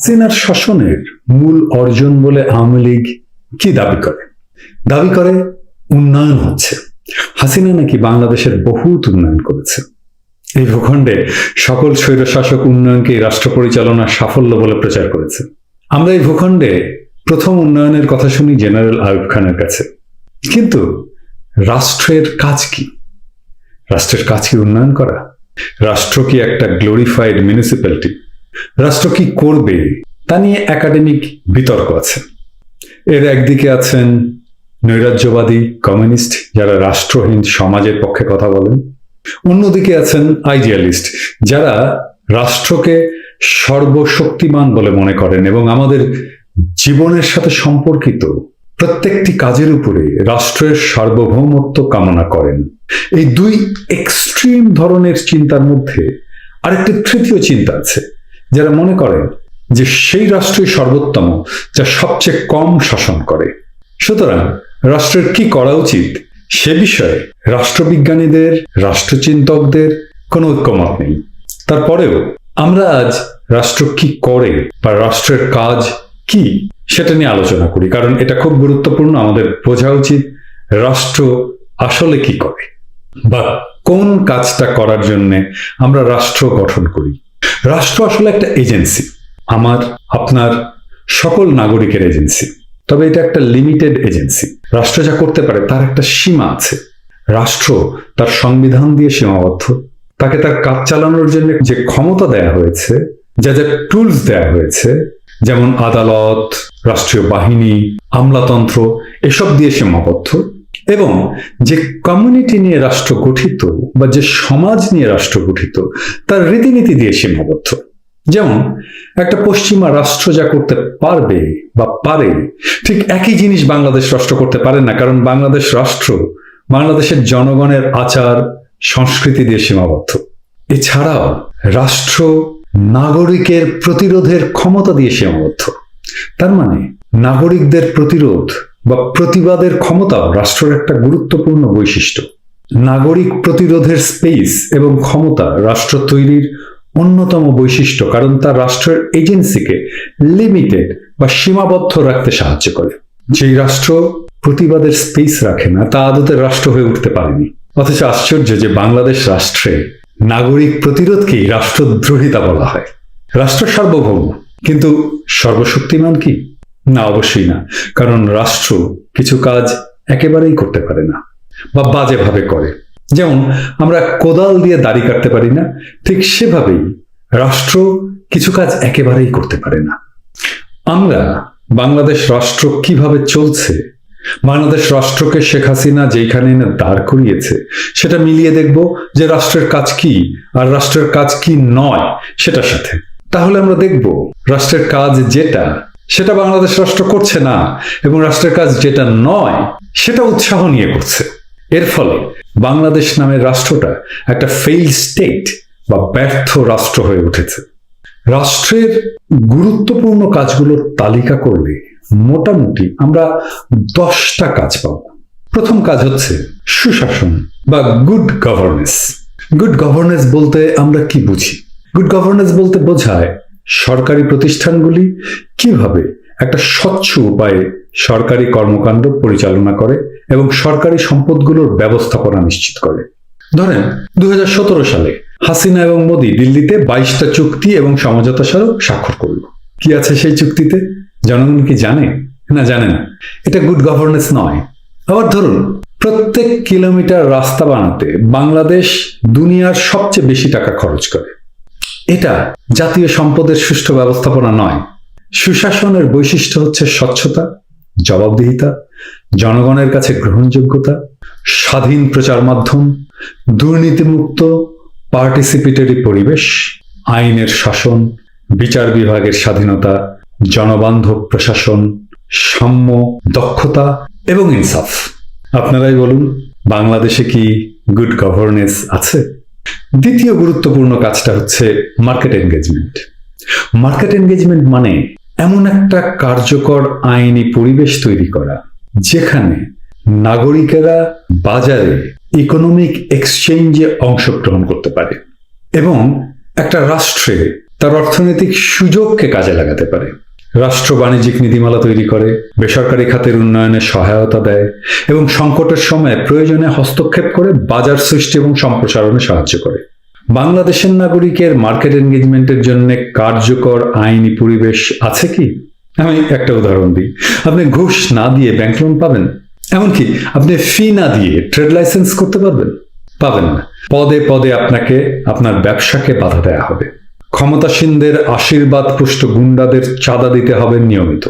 হাসিনার শাসনের মূল অর্জন বলে আওয়ামী লীগ কি দাবি করে? দাবি করে উন্নয়ন হচ্ছে। হাসিনা নাকি বাংলাদেশের বহুত উন্নয়ন করেছে। এই ভূখণ্ডে সকল স্বৈরশাসক উন্নয়নকে রাষ্ট্র পরিচালনার সাফল্য বলে প্রচার করেছে। আমরা এই ভূখণ্ডে প্রথম উন্নয়নের কথা শুনি জেনারেল আয়ুব খানের কাছে। কিন্তু রাষ্ট্রের কাজ কি? রাষ্ট্রের কাজ কি উন্নয়ন করা? রাষ্ট্র কি একটা গ্লোরিফাইড মিউনিসিপ্যালিটি? রাষ্ট্র কি করবে তা নিয়ে একাডেমিক বিতর্ক আছে। এর একদিকে আছেন নৈরাজ্যবাদী কমিউনিস্ট যারা রাষ্ট্রহীন সমাজের পক্ষে কথা বলেন। অন্যদিকে আছেন আইডিয়ালিস্ট যারা রাষ্ট্রকে সর্বশক্তিমান বলে মনে করেন এবং আমাদের জীবনের সাথে সম্পর্কিত প্রত্যেকটি কাজের উপরে রাষ্ট্রের সার্বভৌমত্ব কামনা করেন। এই দুই এক্সট্রিম ধরনের চিন্তার মধ্যে আরেকটি তৃতীয় চিন্তা আছে। যারা মনে করেন যে সেই রাষ্ট্রই সর্বোত্তম, যা সবচেয়ে কম শাসন করে। সুতরাং রাষ্ট্রের কি করা উচিত সে বিষয়ে রাষ্ট্রবিজ্ঞানীদের, রাষ্ট্রচিন্তকদের কোনো ঐক্যমত নেই। তারপরেও আমরা আজ রাষ্ট্র কি করে বা রাষ্ট্রের কাজ কি সেটা নিয়ে আলোচনা করি, কারণ এটা খুব গুরুত্বপূর্ণ, আমাদের বোঝা উচিত রাষ্ট্র আসলে কি করে বা কোন কাজটা করার জন্য আমরা রাষ্ট্র গঠন করি। রাষ্ট্র আসলে একটা এজেন্সি, আমার, আপনার সকল নাগরিকের এজেন্সি। তবে এটা একটা লিমিটেড এজেন্সি। রাষ্ট্র যা করতে পারে তার একটা সীমা আছে। রাষ্ট্র তার সংবিধান দিয়ে সীমাবদ্ধ। তাকে তার কাজ চালানোর জন্য যে ক্ষমতা দেয়া হয়েছে, যা যা টুলস দেয়া হয়েছে, যেমন আদালত, রাষ্ট্রীয় বাহিনী, আমলাতন্ত্র, এসব দিয়ে সীমাবদ্ধ। এবং যে কমিউনিটি নিয়ে রাষ্ট্র গঠিত বা যে সমাজ নিয়ে রাষ্ট্র গঠিত, তার রীতিনীতি দিয়ে সীমাবদ্ধ। যেমন, একটা পশ্চিমা রাষ্ট্র যা করতে পারবে বা পারে, ঠিক একই জিনিস বাংলাদেশ রাষ্ট্র করতে পারে না, কারণ বাংলাদেশ রাষ্ট্র বাংলাদেশের জনগণের আচার, সংস্কৃতি দিয়ে সীমাবদ্ধ। এছাড়াও, রাষ্ট্র নাগরিকের প্রতিরোধের ক্ষমতা দিয়ে সীমাবদ্ধ। তার মানে নাগরিকদের প্রতিরোধ বা প্রতিবাদের ক্ষমতাও রাষ্ট্রের একটা গুরুত্বপূর্ণ বৈশিষ্ট্য। নাগরিক প্রতিরোধের স্পেস এবং ক্ষমতা রাষ্ট্র তৈরির অন্যতম বৈশিষ্ট্য, কারণ তা রাষ্ট্রের এজেন্সিকে লিমিটেড বা সীমাবদ্ধ রাখতে সাহায্য করে। যেই রাষ্ট্র প্রতিবাদের স্পেস রাখে না, তা আদতে রাষ্ট্র হয়ে উঠতে পারেনি। অথচ আশ্চর্য যে বাংলাদেশ রাষ্ট্রে নাগরিক প্রতিরোধকেই রাষ্ট্রদ্রোহিতা বলা হয়। রাষ্ট্র সার্বভৌম, কিন্তু সর্বশক্তিমান কি? না, অবশ্যই না। কারণ রাষ্ট্র কিছু কাজ একেবারেই করতে পারে না বা বাজেভাবে করে। যেমন, আমরা কোদাল দিয়ে দাড়ি কাটতে পারি না, ঠিক সেভাবেই রাষ্ট্র কিছু কাজ একেবারেই করতে পারে না। আমরা বাংলাদেশ রাষ্ট্র কীভাবে চলছে, বাংলাদেশ রাষ্ট্রকে শেখ হাসিনা যেখানে না দাঁড় করিয়েছে, সেটা মিলিয়ে দেখব যে রাষ্ট্রের কাজ কি আর রাষ্ট্রের কাজ কি নয় সেটার সাথে। তাহলে আমরা দেখব রাষ্ট্রের কাজ যেটা সেটা বাংলাদেশ রাষ্ট্র করছে না এবং রাষ্ট্রের কাজ যেটা নয়, সেটা উৎসাহ নিয়ে করছে। এর ফলে বাংলাদেশ নামের রাষ্ট্রটা একটা ফেইল স্টেট বা ব্যর্থ রাষ্ট্র হয়ে উঠেছে। রাষ্ট্রের গুরুত্বপূর্ণ কাজগুলোর তালিকা করলে মোটামুটি আমরা দশটা কাজ পাব। প্রথম কাজ হচ্ছে সুশাসন বা গুড গভর্নেন্স গুড গভর্নেন্স বলতে আমরা কি বুঝি? গুড গভর্নেন্স বলতে বোঝায় সরকারি প্রতিষ্ঠানগুলি কীভাবে একটা স্বচ্ছ উপায়ে সরকারি কর্মকাণ্ড পরিচালনা করে এবং সরকারি সম্পদগুলোর ব্যবস্থাপনা নিশ্চিত করে? ধরেন দু হাজার সতেরো সালে হাসিনা এবং মোদী দিল্লিতে বাইশটা চুক্তি এবং সমঝোতা স্মারক স্বাক্ষর করল। কি আছে সেই চুক্তিতে? জনগণ কি জানে? না জানে না। এটা গুড গভর্নেন্স নয়। আবার ধরুন, প্রত্যেক কিলোমিটার রাস্তা বানাতে বাংলাদেশ দুনিয়ার সবচেয়ে বেশি টাকা খরচ করে। এটা জাতীয় সম্পদের সুষ্ঠু ব্যবস্থাপনা নয়। সুশাসনের বৈশিষ্ট্য হচ্ছে স্বচ্ছতা, জবাবদিহিতা, জনগণের কাছে গ্রহণযোগ্যতা, স্বাধীন প্রচার মাধ্যম দুর্নীতিমুক্ত, পার্টিসিপেটরি পরিবেশ, আইনের শাসন, বিচার বিভাগের স্বাধীনতা, জনবান্ধব প্রশাসন, সাম্য, দক্ষতা এবং ইনসাফ। আপনারাই বলুন, বাংলাদেশে কি গুড গভর্নেন্স আছে? দ্বিতীয় গুরুত্বপূর্ণ কাজটা হচ্ছে মার্কেট এনগেজমেন্ট মার্কেট এনগেজমেন্ট মানে এমন একটা কার্যকর আইনি পরিবেশ তৈরি করা, যেখানে নাগরিকেরা বাজারে ইকোনমিক এক্সচেঞ্জে অংশগ্রহণ করতে পারে এবং একটা রাষ্ট্রে তার অর্থনৈতিক সুযোগকে কাজে লাগাতে পারে। রাষ্ট্র বাণিজ্যিক নীতিমালা তৈরি করে, বেসরকারি খাতের উন্নয়নে সহায়তা দেয় এবং সংকটের সময় প্রয়োজনে হস্তক্ষেপ করে বাজার সৃষ্টি এবং সম্প্রসারণে সাহায্য করে। বাংলাদেশের নাগরিকের মার্কেট এনগেজমেন্টের জন্য কার্যকর আইনি পরিবেশ আছে কি? আমি একটা উদাহরণ দিই। আপনি ঘুষ না দিয়ে ব্যাংক লোন পাবেন? এমনকি আপনি ফি না দিয়ে ট্রেড লাইসেন্স করতে পারবেন? পাবেন না। পদে পদে আপনাকে, আপনার ব্যবসাকে বাধা দেয়া হবে। ক্ষমতাসীনদের আশীর্বাদ পুষ্ট গুন্ডাদের চাঁদা দিতে হবে নিয়মিত।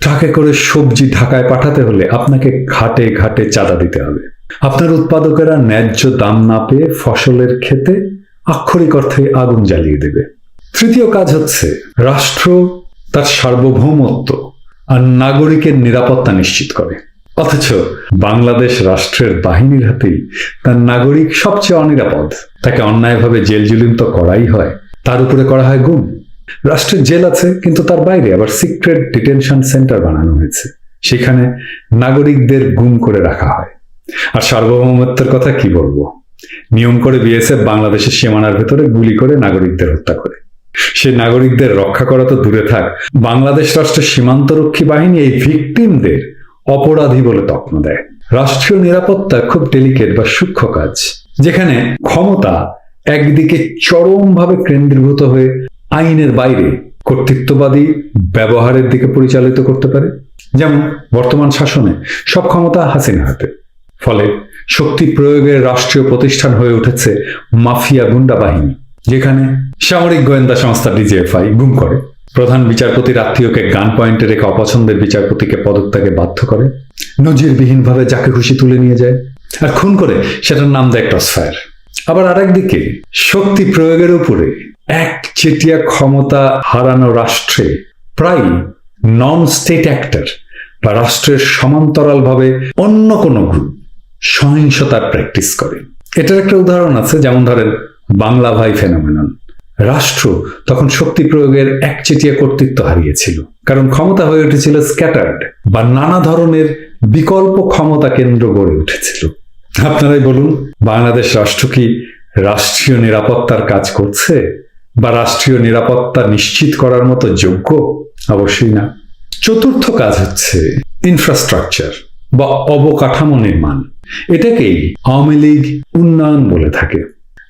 ট্রাকে করে সবজি ঢাকায় পাঠাতে হলে আপনাকে ঘাটে ঘাটে চাঁদা দিতে হবে। আপনার উৎপাদকেরা ন্যায্য দাম না পেয়ে ফসলের ক্ষেতে আক্ষরিক অর্থে আগুন জ্বালিয়ে দেবে। তৃতীয় কাজ হচ্ছে, রাষ্ট্র তার সার্বভৌমত্ব আর নাগরিকের নিরাপত্তা নিশ্চিত করে। অথচ বাংলাদেশ রাষ্ট্রের বাহিনীর হাতেই তার নাগরিক সবচেয়ে অনিরাপদ। তাকে অন্যায়ভাবে জেল জুলুম তো করাই হয়। তার উপরে করা হয় গুম। রাষ্ট্রের জেল আছে, কিন্তু তার বাইরে আবার সিক্রেট ডিটেনশন সেন্টার বানানো হয়েছে। সেখানে নাগরিকদের গুম করে রাখা হয়। আর সার্বভৌমত্বের কথা কি বলব? নিয়ম করে বিএসএফ বাংলাদেশের সীমানার ভেতরে গুলি করে নাগরিকদের হত্যা করে। সে নাগরিকদের রক্ষা করা তো দূরে থাক। বাংলাদেশ রাষ্ট্রের সীমান্তরক্ষী বাহিনী এই ভিকটিমদের অপরাধী বলে তকমা দেয়। রাষ্ট্রীয় নিরাপত্তা খুব ডেলিকেট বা সূক্ষ্ম কাজ। যেখানে ক্ষমতা একদিকে চরমভাবে কেন্দ্রীভূত হয়ে আইনের বাইরে কর্তৃত্ববাদী ব্যবহারের দিকে পরিচালিত করতে পারে। যেমন বর্তমান শাসনে সব ক্ষমতা হাসিনা হাতে। ফলে শক্তি প্রয়োগের রাষ্ট্রীয় প্রতিষ্ঠান হয়ে উঠেছে মাফিয়া গুন্ডা বাহিনী, যেখানে সামরিক গোয়েন্দা সংস্থা ডিজিএফআই গুম করে। প্রধান বিচারপতির আত্মীয়কে গান পয়েন্টে রেখে অপছন্দের বিচারপতিকে পদত্যাগে বাধ্য করে। নজিরবিহীনভাবে যাকে খুশি তুলে নিয়ে যায়। আর খুন করে সেটার নাম দেয় ক্রসফায়ার। আবার আরেকদিকে শক্তি প্রয়োগের উপরে এক চেটিয়া ক্ষমতা হারানো রাষ্ট্রে প্রায় নন স্টেট অ্যাক্টর বা রাষ্ট্রের সমান্তরালভাবে অন্য কোনো গ্রুপ সহিংসতার প্র্যাকটিস করে। এটার একটা উদাহরণ আছে, যেমন ধরেন বাংলা ভাই ফেনোমেনন রাষ্ট্র তখন শক্তি প্রয়োগের একচেটিয়া কর্তৃত্ব হারিয়েছিল, কারণ ক্ষমতা হয়ে উঠেছিল স্ক্যাটার্ড বা নানা ধরনের বিকল্প ক্ষমতা কেন্দ্র গড়ে উঠেছিল। আপনারাই বলুন, বাংলাদেশ রাষ্ট্র কি রাষ্ট্রীয় নিরাপত্তার কাজ করছে বা রাষ্ট্রীয় নিরাপত্তা নিশ্চিত করার মতো যোগ্য? অবশ্যই না। চতুর্থ কাজ হচ্ছে ইনফ্রাস্ট্রাকচার বা অবকাঠামো নির্মাণ। এটাকেই আওয়ামী লীগ উন্নয়ন বলে থাকে।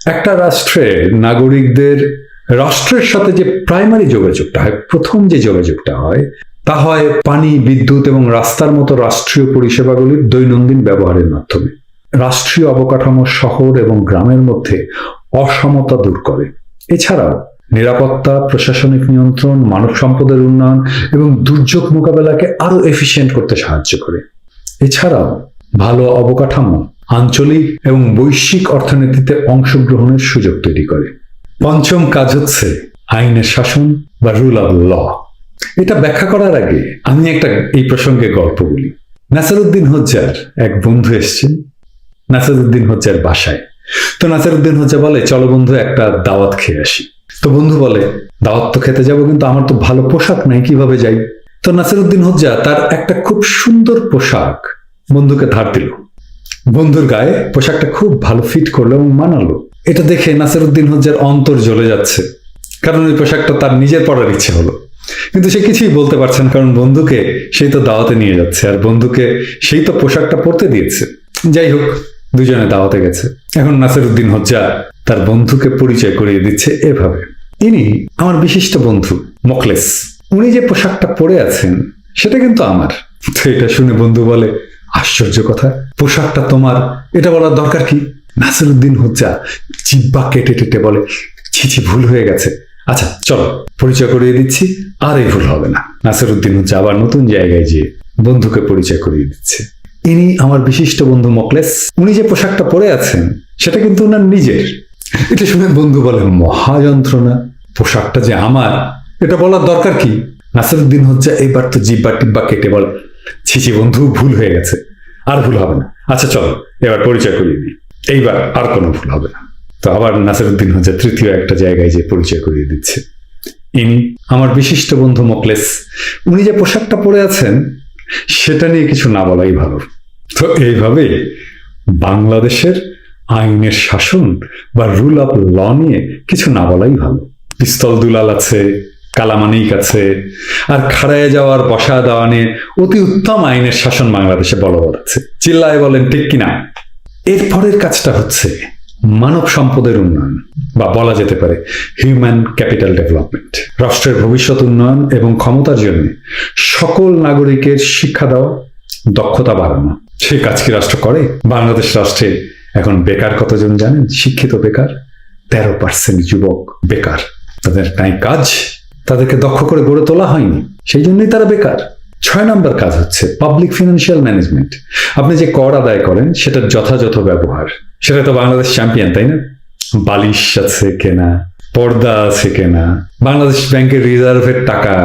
একটা রাষ্ট্রের নাগরিকদের রাষ্ট্রের সাথে যে প্রাইমারি যোগাযোগটা হয়, প্রথম যে যোগাযোগটা হয়, তা হয় পানি, বিদ্যুৎ এবং রাস্তার মতো রাষ্ট্রীয় পরিষেবাগুলির দৈনন্দিন ব্যবহারের মাধ্যমে। রাষ্ট্রীয় অবকাঠামো শহর এবং গ্রামের মধ্যে অসমতা দূর করে। এছাড়াও নিরাপত্তা, প্রশাসনিক নিয়ন্ত্রণ, মানব সম্পদের উন্নয়ন এবং দুর্যোগ মোকাবেলাকে আরও এফিসিয়েন্ট করতে সাহায্য করে। এছাড়াও ভালো অবকাঠামো, আঞ্চলিক এবং বৈশ্বিক অর্থনীতিতে অংশগ্রহণের সুযোগ তৈরি করে। পঞ্চম কাজ হচ্ছে আইনের শাসন বা রুল অব ল এটা ব্যাখ্যা করার আগে আমি একটা এই প্রসঙ্গে গল্প বলি। নাসারুদ্দিন হজ্জার এক বন্ধু এসছেন। নাসারুদ্দিন হজ্জার বাসায়। তো নাসারুদ্দিন হজ্জা বলে, চলো বন্ধু, একটা দাওয়াত খেয়ে আসি। তো বন্ধু বলে, দাওয়াত তো খেতে যাব, কিন্তু আমার তো ভালো পোশাক নাই, কীভাবে যাই? তো নাসিরুদ্দিন হজ্জা তার একটা খুব সুন্দর পোশাক বন্ধুকে ধার দিল। বন্ধুর গায়ে পোশাকটা খুব ভালো ফিট করল এবং মানালো। এটা দেখে নাসিরুদ্দিন হজ্জার অন্তর জ্বলে যাচ্ছে, কারণ ওই পোশাকটা তার নিজের পরার ইচ্ছে হলো। কিন্তু সে কিছুই বলতে পারছে না, কারণ বন্ধুকে সেই তো দাওয়াতে নিয়ে যাচ্ছে, আর বন্ধুকে সেই তো পোশাকটা পরতে দিয়েছে। যাই হোক দুজনে দাওয়াতে গেছে। এখন নাসিরুদ্দিন হজ্জা তার বন্ধুকে পরিচয় করিয়ে দিচ্ছে এভাবে। ইনি আমার বিশিষ্ট বন্ধু মকলেস উনি যে পোশাকটা পরে আছেন, সেটা কিন্তু আমার। তো এটা শুনে বন্ধু বলে, আশ্চর্য কথা। পোশাকটা তোমার, এটা বলার দরকার কি? নাসিরুদ্দিন হজ্জা জিব্বা কেটে কেটে বলে ছিছি ভুল হয়ে গেছে। আচ্ছা চলো, পরিচয় করিয়ে দিচ্ছি আর এই ভুল হবে না। নাসিরুদ্দিন হচ্ছে আবার নতুন জায়গায় গিয়ে বন্ধুকে পরিচয় করিয়ে দিচ্ছে। ইনি আমার বিশিষ্ট বন্ধু মকলেস। উনি যে পোশাকটা পরে আছেন, সেটা কিন্তু ওনার নিজের। এটা শুনে বন্ধু বলে মহা যন্ত্রণা পোশাকটা যে আমার, এটা বলার দরকার কি? নাসিরুদ্দিন হচ্ছে, এইবার তো জিব্বা টিব্বা কেটে বলে। ছিছি বন্ধু, ভুল হয়ে গেছে। আর ভুল হবে না। আচ্ছা চলো, এবার পরিচয় করিয়ে দিই। এইবার আর কোনো ভুল হবে না। তো আবার নাসিরুদ্দিন হচ্ছে, তৃতীয় একটা জায়গায় যে পরিচয় করিয়ে দিচ্ছে। ইনি আমার বিশিষ্ট বন্ধু মকলেস। উনি যে পোশাকটা পরে আছেন সেটা নিয়ে কিছু না বলাই ভালো। তো এইভাবে বাংলাদেশের আইনের শাসন বা রুল অফ ল নিয়ে কিছু না বলাই ভালো। পিস্তল দুলাল আছে, কালামানিক আছে, আর খাড়ায় যাওয়ার বসা দেওয়ানে অতি উত্তম আইনের শাসন বাংলাদেশে বলবৎ আছে। চিল্লায় বলেন, ঠিক কিনা? এরপরের কাজটা হচ্ছে মানব সম্পদের উন্নয়ন, বা বলা যেতে পারে হিউম্যান ক্যাপিটাল ডেভেলপমেন্ট রাষ্ট্রের ভবিষ্যৎ উন্নয়ন এবং ক্ষমতার জন্য সকল নাগরিকের শিক্ষা দেওয়া দক্ষতা বাড়ানো সে কাজ কি রাষ্ট্র করে? বাংলাদেশ রাষ্ট্রে এখন বেকার কতজন জানেন? শিক্ষিত বেকার, তেরো পার্সেন্ট যুবক বেকার। তাদের নাই কাজ, তাদেরকে দক্ষ করে গড়ে তোলা হয়নি। সেই জন্যই তারা বেকার। ছয় নম্বর কাজ হচ্ছে পাবলিক ফিনান্সিয়াল ম্যানেজমেন্ট আপনি যে কর আদায় করেন, সেটার যথাযথ ব্যবহার। সেটা তো বাংলাদেশ চ্যাম্পিয়ন তাই না? বালিশ আছে কেনা, পর্দা আছে কেনা। বাংলাদেশ ব্যাংকের রিজার্ভের টাকা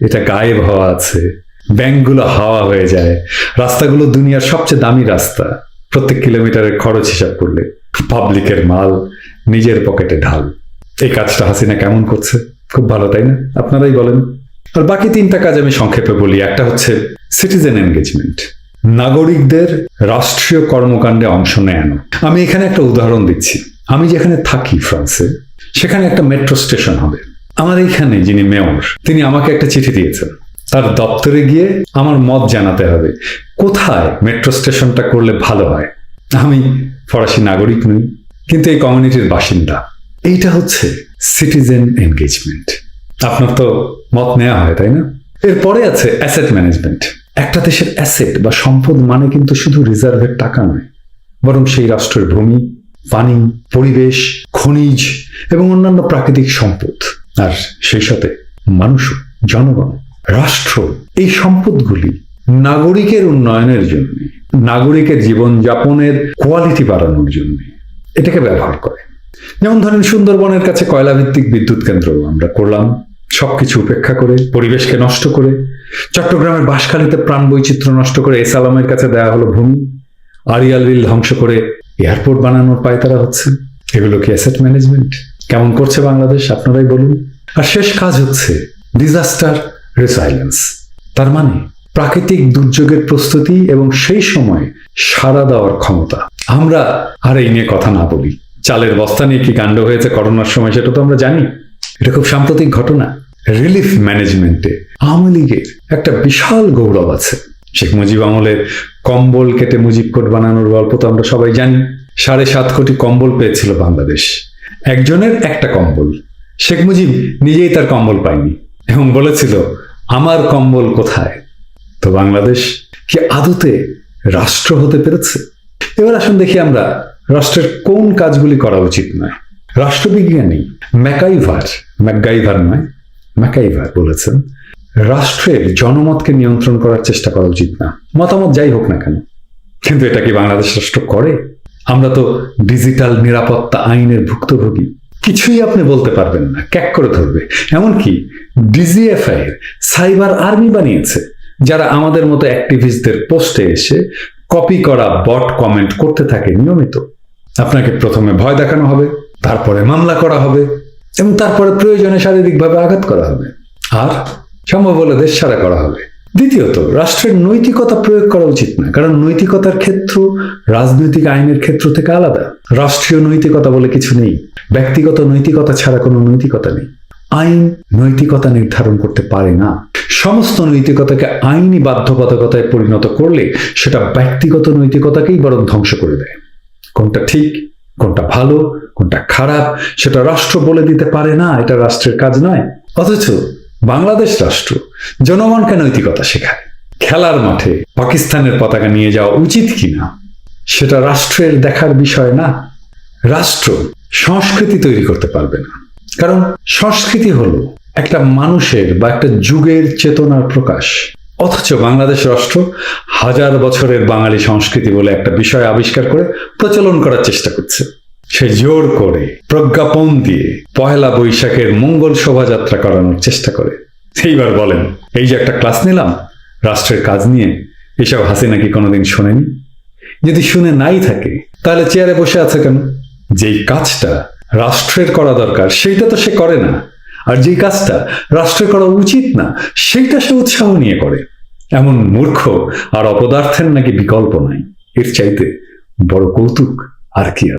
এটা গায়েব হওয়া আছে। ব্যাংকগুলো হাওয়া হয়ে যায়। রাস্তাগুলো দুনিয়ার সবচেয়ে দামি রাস্তা। প্রত্যেক কিলোমিটারের খরচ হিসাব করলে পাবলিকের মাল নিজের পকেটে ঢাল। এই কাজটা হাসিনা কেমন করছে? খুব ভালো, তাই না? আপনারাই বলেন। আর বাকি তিনটা কাজ আমি সংক্ষেপে বলি। একটা হচ্ছে সিটিজেন এনগেজমেন্ট নাগরিকদের রাষ্ট্রীয় কর্মকাণ্ডে অংশ নেয়ানো। আমি এখানে একটা উদাহরণ দিচ্ছি। আমি যেখানে থাকি ফ্রান্সে, সেখানে একটা মেট্রো স্টেশন হবে। আমার এইখানে যিনি মেয়র, তিনি আমাকে একটা চিঠি দিয়েছেন। তার দপ্তরে গিয়ে আমার মত জানাতে হবে, কোথায় মেট্রো স্টেশনটা করলে ভালো হয়? আমি ফরাসি নাগরিক নই, কিন্তু এই কমিউনিটির বাসিন্দা। এইটা হচ্ছে সিটিজেন এনগেজমেন্ট। আপনার তো মত নেওয়া হয়, তাই না? এরপরে আছে অ্যাসেট ম্যানেজমেন্ট। একটা দেশের অ্যাসেট বা সম্পদ মানে কিন্তু শুধু রিজার্ভের টাকা নয়, বরং সেই রাষ্ট্রের ভূমি, পানি, পরিবেশ, খনিজ এবং অন্যান্য প্রাকৃতিক সম্পদ। আর সেই সাথে মানুষ, জনগণ, রাষ্ট্র, এই সম্পদগুলি নাগরিকের উন্নয়নের জন্য, নাগরিকের জীবনযাপনের কোয়ালিটি বাড়ানোর জন্য এটাকে ব্যবহার করে। যেমন ধরেন সুন্দরবনের কাছে কয়লা ভিত্তিক বিদ্যুৎ কেন্দ্র আমরা করলাম। সবকিছু উপেক্ষা করে, পরিবেশকে নষ্ট করে, চট্টগ্রামের বাঁশখালীতে প্রাণ বৈচিত্র্য নষ্ট করে এস কাছে দেয়া হলো ভূমি। আরিয়াল বিল ধ্বংস করে এয়ারপোর্ট বানানোর পায়তারা হচ্ছে। এগুলো কি অ্যাসেট ম্যানেজমেন্ট কেমন করছে বাংলাদেশ, আপনারাই বলুন। আর শেষ কাজ হচ্ছে ডিজাস্টার রেসাইলেন্স তার মানে প্রাকৃতিক দুর্যোগের প্রস্তুতি এবং সেই সময় সাড়া দেওয়ার ক্ষমতা। আমরা আর এই নিয়ে কথা না বলি। চালের বস্তা নিয়ে কি কাণ্ড হয়েছে করোনার সময় সেটা তো আমরা জানি। এটা খুব সাম্প্রতিক ঘটনা। রিলিফ ম্যানেজমেন্টে আওয়ামী লীগের একটা বিশাল গৌরব আছে। শেখ মুজিব আমলের কম্বল কেটে মুজিব কোট বানানোর গল্প তো আমরা সবাই জানি। সাড়ে সাত কোটি কম্বল পেয়েছিল বাংলাদেশ। একজনের একটা কম্বল। শেখ মুজিব নিজেই তার কম্বল পায়নি। এবং বলেছিল, আমার কম্বল কোথায়? তো বাংলাদেশ কি আদতে রাষ্ট্র হতে পেরেছে? এবার আসুন দেখি আমরা রাষ্ট্রের কোন কাজগুলি করা উচিত নয়। রাষ্ট্রবিজ্ঞানী ম্যাকাইভার, ম্যাকগাইভার নয়, ম্যাকাইভার বলেছেন, রাষ্ট্রের জনমতকে নিয়ন্ত্রণ করার চেষ্টা করা উচিত না। মতামত যাই হোক না কেন, কিন্তু এটা কি বাংলাদেশ রাষ্ট্র করে? আমরা তো ডিজিটাল নিরাপত্তা আইনের ভুক্তভোগী। কিছুই আপনি বলতে পারবেন না, ক্যাক করে ধরবে। এমনকি ডিজিএফআই এর সাইবার আর্মি বানিয়েছে, যারা আমাদের মতো অ্যাক্টিভিস্টদের পোস্টে এসে কপি করা বট কমেন্ট করতে থাকে নিয়মিত। আপনাকে প্রথমে ভয় দেখানো হবে, তারপরে মামলা করা হবে, এবং তারপরে প্রয়োজনে শারীরিকভাবে আঘাত করা হবে। আর সম্ভব হলে দেশ ছাড়া করা হবে। দ্বিতীয়ত, রাষ্ট্রের নৈতিকতা প্রয়োগ করা উচিত না কারণ নৈতিকতার ক্ষেত্র রাজনৈতিক আইনের ক্ষেত্র থেকে আলাদা। রাষ্ট্রীয় নৈতিকতা বলে কিছু নেই, ব্যক্তিগত নৈতিকতা ছাড়া কোনো নৈতিকতা নেই। আইন নৈতিকতা নির্ধারণ করতে পারে না। সমস্ত নৈতিকতাকে আইনি বাধ্যবাধকতায় পরিণত করলে সেটা ব্যক্তিগত নৈতিকতাকেই বরং ধ্বংস করে দেয়। কোনটা ঠিক, কোনটা ভালো, কোনটা খারাপ, সেটা রাষ্ট্র বলে দিতে পারে না, এটা রাষ্ট্রের কাজ নয়। অথচ বাংলাদেশ রাষ্ট্র জনগণকে নৈতিকতা শেখায়। খেলার মাঠে পাকিস্তানের পতাকা নিয়ে যাওয়া উচিত কিনা, সেটা রাষ্ট্রের দেখার বিষয় না। রাষ্ট্র সংস্কৃতি তৈরি করতে পারবে না। কারণ সংস্কৃতি হলো একটা মানুষের বা একটা যুগের চেতনার প্রকাশ। অথচ বাংলাদেশ রাষ্ট্র হাজার বছরের বাঙালি সংস্কৃতি বলে একটা বিষয় আবিষ্কার করে প্রচলন করার চেষ্টা করছে। সে জোর করে প্রজ্ঞাপন দিয়ে পহেলা বৈশাখের মঙ্গল শোভাযাত্রা করানোর চেষ্টা করে। এইবার বলেন, এই যে একটা ক্লাস নিলাম, রাষ্ট্রের কাজ নিয়ে, এসব হাসিনা কি কোনোদিন শোনেনি? যদি শুনে নাই থাকে, তাহলে চেয়ারে বসে আছে কেন? যেই কাজটা রাষ্ট্রের করা দরকার, সেইটা তো সে করে না। আর যেই কাজটা রাষ্ট্রের করা উচিত না, সেইটা সে উৎসাহ নিয়ে করে। এমন মূর্খ আর অপদার্থের নাকি বিকল্প নাই। এর চাইতে বড় কৌতুক আর কি?